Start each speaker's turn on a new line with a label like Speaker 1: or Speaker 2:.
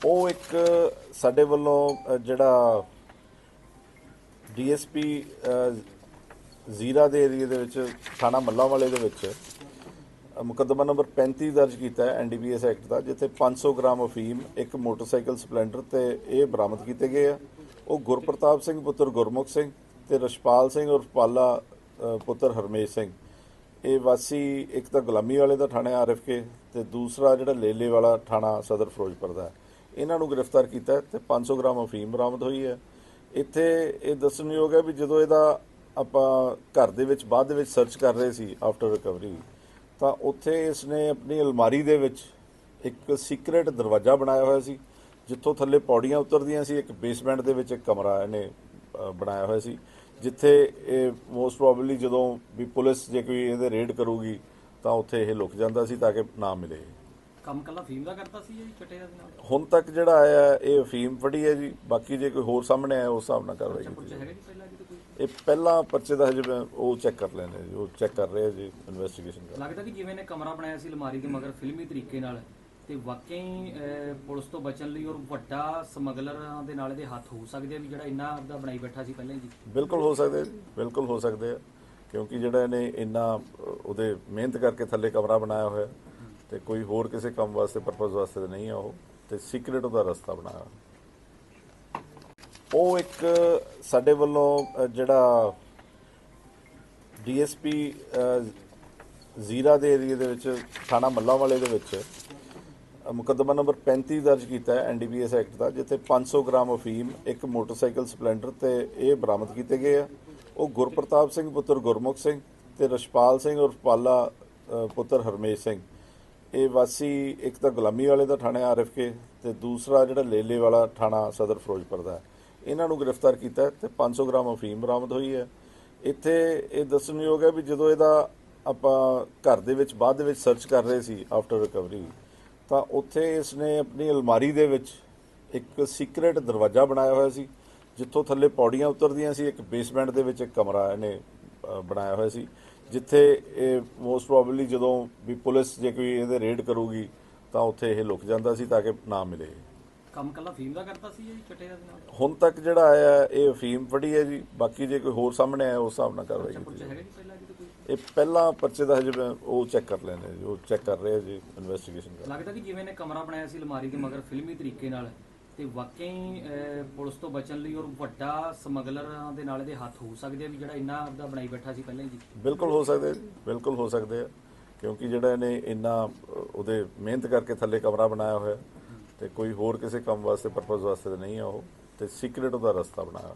Speaker 1: ਉਹ ਇੱਕ ਸਾਡੇ ਵੱਲੋਂ ਅ, ਜਿਹੜਾ ਡੀਐਸਪੀ ਜ਼ੀਰਾ ਦੇ ਏਰੀਆ ਦੇ ਵਿੱਚ ਥਾਣਾ ਮੱਲਾ ਵਾਲੇ ਦੇ ਵਿੱਚ ਮੁਕੱਦਮਾ ਨੰਬਰ 35 ਦਰਜ ਕੀਤਾ ਹੈ ਐਨਡੀਪੀਐਸ ਐਕਟ ਦਾ ਜਿੱਥੇ 500 ਗ੍ਰਾਮ ਅਫੀਮ ਇੱਕ ਮੋਟਰਸਾਈਕਲ ਸਪਲੈਂਡਰ ਤੇ ਇਹ ਬਰਾਮਦ ਕੀਤੇ ਗਏ ਆ ਉਹ ਗੁਰਪ੍ਰਤਾਪ ਸਿੰਘ ਪੁੱਤਰ ਗੁਰਮੁਖ ਸਿੰਘ ਤੇ ਰਸ਼ਪਾਲ ਸਿੰਘ ਉਰਫ ਪਾਲਾ ਪੁੱਤਰ ਹਰਮੇਸ਼ ਸਿੰਘ ਇਹ ਵਾਸੀ ਇੱਕ ਤਾਂ ਗੁਲਾਮੀ ਵਾਲੇ ਦਾ ਥਾਣਾ ਆਰਐਫਕੇ ਤੇ ਦੂਸਰਾ ਜਿਹੜਾ ਲੇਲੇ ਵਾਲਾ ਥਾਣਾ ਸਦਰ ਫਿਰੋਜ਼ਪੁਰ ਦਾ ਹੈ। ਇਹਨਾਂ ਨੂੰ ਗ੍ਰਿਫਤਾਰ ਕੀਤਾ ਹੈ ਤੇ 500 ਗ੍ਰਾਮ ਅਫੀਮ ਬਰਾਮਦ ਹੋਈ ਹੈ। ਇੱਥੇ ਇਹ ਦੱਸਣਯੋਗ ਹੈ ਵੀ ਜਦੋਂ ਇਹਦਾ ਆਪਾਂ ਘਰ ਦੇ ਵਿੱਚ, ਬਾਅਦ ਦੇ ਵਿੱਚ ਸਰਚ ਕਰ ਰਹੇ ਸੀ ਆਫਟਰ ਰਿਕਵਰੀ ਤਾਂ ਉੱਥੇ ਇਸ ਨੇ ਆਪਣੀ ਅਲਮਾਰੀ ਦੇ ਵਿੱਚ ਇੱਕ ਸੀਕ੍ਰੇਟ ਦਰਵਾਜ਼ਾ ਬਣਾਇਆ ਹੋਇਆ ਸੀ, ਜਿੱਥੋਂ ਥੱਲੇ ਪੌੜੀਆਂ ਉਤਰਦੀਆਂ ਸੀ, ਇੱਕ ਬੇਸਮੈਂਟ ਦੇ ਵਿੱਚ ਇੱਕ ਕਮਰਾ ਇਹਨੇ ਬਣਾਇਆ ਹੋਇਆ ਸੀ, ਜਿੱਥੇ ਇਹ ਮੋਸਟ ਪ੍ਰੋਬਬਲੀ ਜਦੋਂ ਵੀ ਪੁਲਿਸ ਜੇ ਕੋਈ ਇਹਦੇ ਰੇਡ ਕਰੂਗੀ, ਤਾਂ ਉੱਥੇ ਇਹ ਲੁਕ ਜਾਂਦਾ ਸੀ ਤਾਂ ਕਿ ਨਾ ਮਿਲੇ।
Speaker 2: ਕੰਮ ਕੱਲਾ ਫੀਮ ਦਾ ਕਰਦਾ ਸੀ ਜੀ ਚਟੇ ਦੇ ਨਾਲ?
Speaker 1: ਹੁਣ ਤੱਕ ਜਿਹੜਾ ਆਇਆ ਇਹ ਅਫੀਮ ਫੜੀ ਹੈ ਜੀ। ਬਾਕੀ ਜੇ ਕੋਈ ਹੋਰ ਸਾਹਮਣੇ ਆਇਆ ਉਸ ਹਿਸਾਬ ਨਾਲ ਕਾਰਵਾਈ ਕੀਤੀ
Speaker 2: ਹੈਗਾ ਜੀ ਪਹਿਲਾਂ ਜੀ ਕੋਈ?
Speaker 1: ਇਹ ਪਹਿਲਾਂ ਪਰਚੇ ਦਾ ਹਜੇ ਮੈਂ ਉਹ ਚੈੱਕ ਕਰ ਲੈਣੇ ਜੀ। ਉਹ ਚੈੱਕ ਕਰ ਰਹੇ ਆ ਜੀ ਇਨਵੈਸਟੀਗੇਸ਼ਨ ਕਰ
Speaker 2: ਲੱਗਦਾ ਕਿ ਜਿਵੇਂ ਨੇ ਕਮਰਾ ਬਣਾਇਆ ਸੀ ਅਲਮਾਰੀ ਦੇ ਮਗਰ ਫਿਲਮੀ ਤਰੀਕੇ ਨਾਲ ਤੇ ਵਾਕਈ ਅਹ, ਪੁਲਿਸ ਤੋਂ ਬਚਣ ਲਈ ਔਰ ਵੱਡਾ ਸਮਗਲਰਾਂ ਦੇ ਨਾਲ ਇਹਦੇ ਹੱਥ ਹੋ ਸਕਦੇ ਆ ਵੀ ਜਿਹੜਾ ਇੰਨਾ ਆਪਦਾ ਬਣਾਈ ਬੈਠਾ ਸੀ ਪਹਿਲਾਂ ਹੀ ਜੀ?
Speaker 1: ਬਿਲਕੁਲ ਹੋ ਸਕਦੇ ਆ ਜੀ, ਬਿਲਕੁਲ ਹੋ ਸਕਦੇ ਆ। ਕਿਉਂਕਿ ਜਿਹੜਾ ਇਹਨੇ ਇੰਨਾ ਅ, ਉਹਦੇ ਮਿਹਨਤ ਕਰਕੇ ਥੱਲੇ ਕਮਰਾ ਬਣਾਇਆ ਹੋਇਆ ਤੇ ਕੋਈ ਹੋਰ ਕਿਸੇ ਕੰਮ ਵਾਸਤੇ ਪਰਪਸ ਵਾਸਤੇ ਤਾਂ ਨਹੀਂ ਆ ਉਹ ਤੇ ਸੀਕ੍ਰੇਟ ਉਹਦਾ ਰਸਤਾ ਬਣਾਇਆ। ਉਹ ਇੱਕ ਸਾਡੇ ਵੱਲੋਂ ਅ, ਜਿਹੜਾ ਡੀਐਸਪੀ ਜ਼ੀਰਾ ਦੇ ਏਰੀਆ ਦੇ ਵਿੱਚ ਥਾਣਾ ਮੱਲਾ ਵਾਲੇ ਦੇ ਵਿੱਚ ਮੁਕੱਦਮਾ ਨੰਬਰ 35 ਦਰਜ ਕੀਤਾ ਹੈ ਐਨਡੀਪੀਐਸ ਐਕਟ ਦਾ ਜਿੱਥੇ 500 ਗ੍ਰਾਮ ਅਫੀਮ ਇੱਕ ਮੋਟਰਸਾਈਕਲ ਸਪਲੈਂਡਰ ਤੇ ਇਹ ਬਰਾਮਦ ਕੀਤੇ ਗਏ ਆ। ਉਹ ਗੁਰਪ੍ਰਤਾਪ ਸਿੰਘ ਪੁੱਤਰ ਗੁਰਮੁਖ ਸਿੰਘ ਤੇ ਰਸ਼ਪਾਲ ਸਿੰਘ ਉਰਫ ਪਾਲਾ ਪੁੱਤਰ ਹਰਮੇਸ਼ ਸਿੰਘ। ਇਹ ਵਾਸੀ, ਇੱਕ ਤਾਂ ਗੁਲਾਮੀ ਵਾਲੇ ਦਾ ਥਾਣਾ ਆਰਐਫਕੇ ਤੇ ਦੂਸਰਾ ਜਿਹੜਾ ਲੇਲੇ ਵਾਲਾ ਥਾਣਾ ਸਦਰ ਫਿਰੋਜ਼ਪੁਰ ਦਾ ਇਹਨਾਂ ਨੂੰ ਗ੍ਰਿਫਤਾਰ ਕੀਤਾ ਹੈ ਤੇ 500 ਗ੍ਰਾਮ ਅਫੀਮ ਬਰਾਮਦ ਹੋਈ ਹੈ। ਇੱਥੇ ਇਹ ਦੱਸਣਯੋਗ ਹੈ ਵੀ ਜਦੋਂ ਇਹਦਾ ਆਪਾਂ ਘਰ ਦੇ ਵਿੱਚ, ਬਾਅਦ ਦੇ ਵਿੱਚ ਸਰਚ ਕਰ ਰਹੇ ਸੀ ਆਫਟਰ ਰਿਕਵਰੀ ਤਾਂ ਉੱਥੇ ਇਸ ਨੇ ਆਪਣੀ ਅਲਮਾਰੀ ਦੇ ਵਿੱਚ ਇੱਕ ਸੀਕ੍ਰੇਟ ਦਰਵਾਜ਼ਾ ਬਣਾਇਆ ਹੋਇਆ ਸੀ, ਜਿੱਥੋਂ ਥੱਲੇ ਪੌੜੀਆਂ ਉਤਰਦੀਆਂ ਸੀ, ਇੱਕ ਬੇਸਮੈਂਟ ਦੇ ਵਿੱਚ ਇੱਕ ਕਮਰਾ ਇਹਨੇ ਬਣਾਇਆ ਹੋਇਆ ਸੀ। ਜਿੱਥੇ ਇਹ ਮੋਸਟ ਪ੍ਰੋਬਬਲੀ ਜਦੋਂ ਵੀ ਪੁਲਿਸ ਜੇ ਕੋਈ ਇਹਦੇ ਰੇਡ ਕਰੂਗੀ ਤਾਂ ਉੱਥੇ ਇਹ ਲੁਕ ਜਾਂਦਾ ਸੀ ਤਾਂ ਕਿ ਨਾ ਮਿਲੇ।
Speaker 2: ਕੰਮ ਕੱਲਾ ਫੀਮ ਦਾ ਕਰਦਾ ਸੀ ਜੀ ਚਟੇ ਦੇ ਨਾਲ?
Speaker 1: ਹੁਣ ਤੱਕ ਜਿਹੜਾ ਆਇਆ ਇਹ ਅਫੀਮ ਫੜੀ ਹੈ ਜੀ। ਬਾਕੀ ਜੇ ਕੋਈ ਹੋਰ ਸਾਹਮਣੇ ਆਇਆ ਉਸ ਹਿਸਾਬ ਨਾਲ ਕਾਰਵਾਈ ਕੀਤੀ ਜਾਏਗੀ ਇਹ ਪਹਿਲਾਂ ਪਰਚੇ ਦਾ ਹਜੇ ਉਹ ਚੈੱਕ ਕਰ ਲੈਣੇ ਜੀ ਉਹ ਚੈੱਕ ਕਰ ਰਹੇ ਜੀ ਇਨਵੈਸਟੀਗੇਸ਼ਨ ਕਰ
Speaker 2: ਲੱਗਦਾ ਕਿ ਜਿਵੇਂ ਨੇ ਕਮਰਾ ਬਣਾਇਆ ਸੀ ਅਲਮਾਰੀ ਦੇ ਮਗਰ ਫਿਲਮੀ ਤਰੀਕੇ ਨਾਲ। ਤੇ ਵਾਕਈ ਅਹ, ਪੁਲਿਸ ਤੋਂ ਬਚਣ ਲਈ ਔਰ ਵੱਡਾ ਸਮਗਲਰਾਂ ਦੇ ਨਾਲ ਇਹਦੇ ਹੱਥ ਹੋ ਸਕਦੇ ਆ ਵੀ ਜਿਹੜਾ ਇੰਨਾ ਆਪਦਾ ਬਣਾਈ ਬੈਠਾ ਸੀ ਪਹਿਲਾਂ ਹੀ ਜੀ।
Speaker 1: ਬਿਲਕੁਲ ਹੋ ਸਕਦੇ ਬਿਲਕੁਲ ਹੋ ਸਕਦੇ ਆ। ਕਿਉਂਕਿ ਜਿਹੜਾ ਇਹਨੇ ਇੰਨਾ ਅ, ਉਹਦੇ ਮਿਹਨਤ ਕਰਕੇ ਥੱਲੇ ਕਮਰਾ ਬਣਾਇਆ ਹੋਇਆ ਤੇ ਕੋਈ ਹੋਰ ਕਿਸੇ ਕੰਮ ਵਾਸਤੇ ਪਰਪਸ ਵਾਸਤੇ ਤਾਂ ਨਹੀਂ ਆ ਉਹ ਤੇ ਸੀਕ੍ਰੇਟ ਉਹਦਾ ਰਸਤਾ ਬਣਾਇਆ